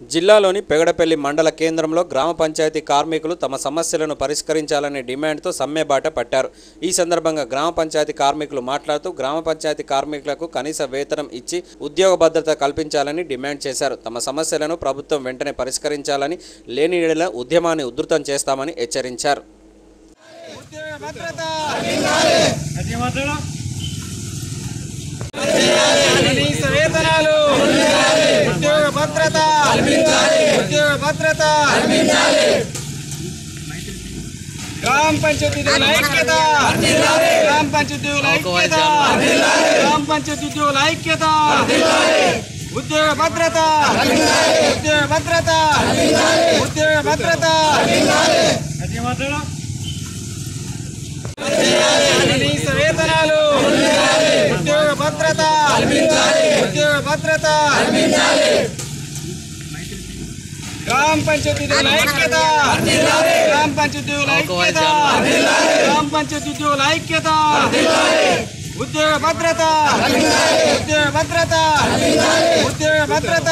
జిల్లాలోని పెగడపల్లి మండల కేంద్రంలో గ్రామ పంచాయతీ కార్మికులు తమ సమస్యలను పరిష్కరించాలనే డిమాండ్తో సమ్మెబాట పట్టారు. ఈ సందర్భంగా గ్రామ పంచాయతీ కార్మికులు మాట్లాడుతూ గ్రామ పంచాయతీ కార్మికులకు కనీస వేతనం ఇచ్చి ఉద్యోగ భద్రత కల్పించాలని డిమాండ్ చేశారు. తమ సమస్యలను ప్రభుత్వం వెంటనే పరిష్కరించాలని లేని ఉద్యమాన్ని ఉధృతం చేస్తామని హెచ్చరించారు. కనీస వేతనాలు ఉద్యోగ భద్రత ఉద్యోగ భద్రత గ్రామ పంచాయతీ ఉద్యోగుల ఐక్యత గ్రామ పంచాయతీ ఉద్యోగుల ఐక్యత గ్రామ పంచాయతీ ఉద్యోగుల ఐక్యత ఉద్యోగ భద్రత ఉద్యోగ భద్రత ఉద్యోగ భద్రత కనీస వేతనాలు ఉద్యోగ భద్రత ఉద్యోగ భద్రత గ్రామ పంచాయతీ ఉద్యోగుల ఐక్యత. గ్రామ పంచాయతీ ఉద్యోగుల ఐక్యత. గ్రామ పంచాయతీ ఉద్యోగుల ఐక్యత. ఉద్యోగ భద్రత. ఉద్యోగ భద్రత. ఉద్యోగ భద్రత.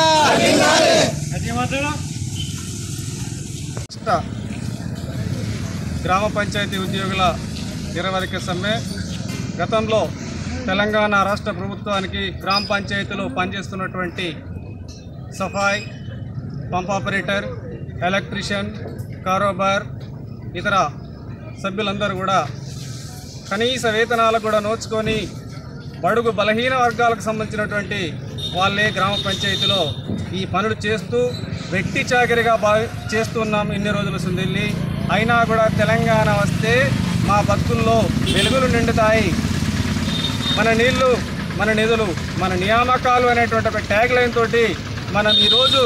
గ్రామ పంచాయతీ ఉద్యోగుల నిరవధిక సమ్మె. గతంలో తెలంగాణ రాష్ట్ర ప్రభుత్వానికి గ్రామ పంచాయతీలో పనిచేస్తున్నటువంటి సఫాయి పంప్ ఆపరేటర్ ఎలక్ట్రీషియన్ కారోబార్ ఇతర సభ్యులందరూ కూడా కనీస వేతనాలకు కూడా నోచుకొని బడుగు బలహీన వర్గాలకు సంబంధించినటువంటి వాళ్ళే గ్రామ పంచాయతీలో ఈ పనులు చేస్తూ వెట్టి చాకరిగా బా చేస్తున్నాం ఇన్ని రోజులు సుందిల్లి. అయినా కూడా తెలంగాణ వస్తే మా బతుకుల్లో వెలుగులు నిండుతాయి. మన నీళ్ళు మన నిధులు మన నియామకాలు అనేటువంటి ఒక ట్యాగ్ లైన్ తోటి మనం ఈరోజు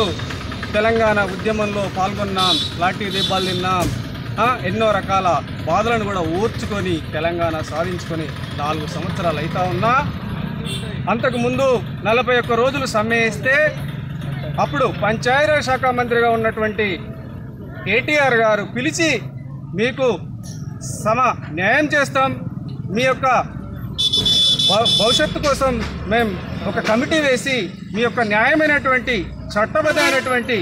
తెలంగాణ ఉద్యమంలో పాల్గొన్నాం లాఠీ దీపాలు తిన్నాం ఎన్నో రకాల బాధలను కూడా ఓర్చుకొని తెలంగాణ సాధించుకొని నాలుగు సంవత్సరాలు అవుతా ఉన్నా. అంతకుముందు నలభై ఒక్క రోజులు సమ్మె ఇస్తే అప్పుడు పంచాయతీరాజ్ శాఖ మంత్రిగా ఉన్నటువంటి కేటీఆర్ గారు పిలిచి మీకు సమ న్యాయం చేస్తాం. మీ యొక్క భవిష్యత్తు కోసం మేము ఒక కమిటీ వేసి మీ యొక్క న్యాయమైనటువంటి చట్టబద్ధమైనటువంటి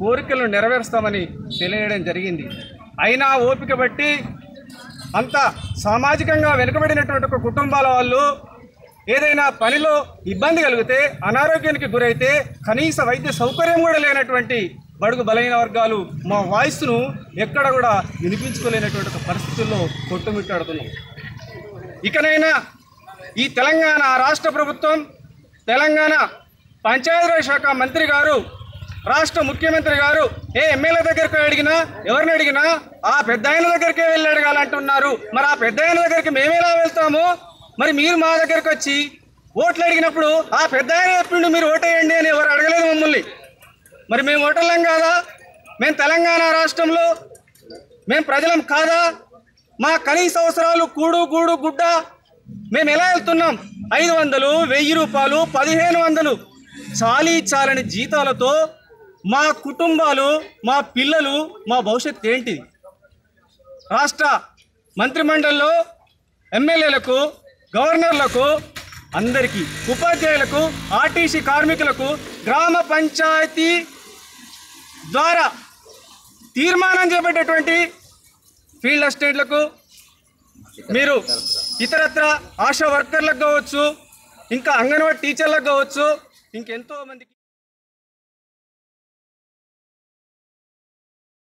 కోరికలను నెరవేరుస్తామని తెలియడం జరిగింది. అయినా ఓపిక బట్టి అంత సామాజికంగా వెనుకబడినటువంటి ఒక కుటుంబాల వాళ్ళు ఏదైనా పనిలో ఇబ్బంది కలిగితే అనారోగ్యానికి గురైతే కనీస వైద్య సౌకర్యం కూడా లేనటువంటి బడుగు బలహీన వర్గాలు మా వాయిస్ను ఎక్కడ కూడా వినిపించుకోలేనటువంటి ఒక పరిస్థితుల్లో కొట్టుమిట్టాడుతున్నాం. ఇకనైనా ఈ తెలంగాణ రాష్ట్ర ప్రభుత్వం తెలంగాణ పంచాయతీరాజ్ శాఖ మంత్రి గారు రాష్ట్ర ముఖ్యమంత్రి గారు ఏ ఎమ్మెల్యే దగ్గరికి అడిగినా ఎవరిని అడిగినా ఆ పెద్ద ఆయన దగ్గరికే వెళ్ళి అడగాలంటున్నారు మరి ఆ పెద్ద ఆయన దగ్గరికి మేమేలా వెళ్తాము? మరి మీరు మా దగ్గరికి వచ్చి ఓట్లు అడిగినప్పుడు ఆ పెద్ద ఆయన చెప్పిండు మీరు ఓటేయండి అని ఎవరు అడగలేదు మమ్మల్ని. మరి మేము ఓటర్లం కాదా? మేము తెలంగాణ రాష్ట్రంలో మేము ప్రజలం కాదా? మా కనీస అవసరాలు కూడు గూడు గుడ్డ మేము ఎలా వెళ్తున్నాం? ఐదు వందలు వెయ్యి రూపాయలు పదిహేను వందలు చాలీ చాలని జీతాలతో మా కుటుంబాలు మా పిల్లలు మా భవిష్యత్తు ఏంటిది? రాష్ట్ర మంత్రిమండలిలో ఎమ్మెల్యేలకు గవర్నర్లకు అందరికీ ఉపాధ్యాయులకు ఆర్టీసీ కార్మికులకు గ్రామ పంచాయతీ ద్వారా తీర్మానం చేపట్టేటువంటి ఫీల్డ్ అసిస్టెంట్లకు మీరు ఇతరత్ర ఆశా వర్కర్లకు కావచ్చు ఇంకా అంగన్వాడీ టీచర్లకు కావచ్చు ఇంకెంతో మందికి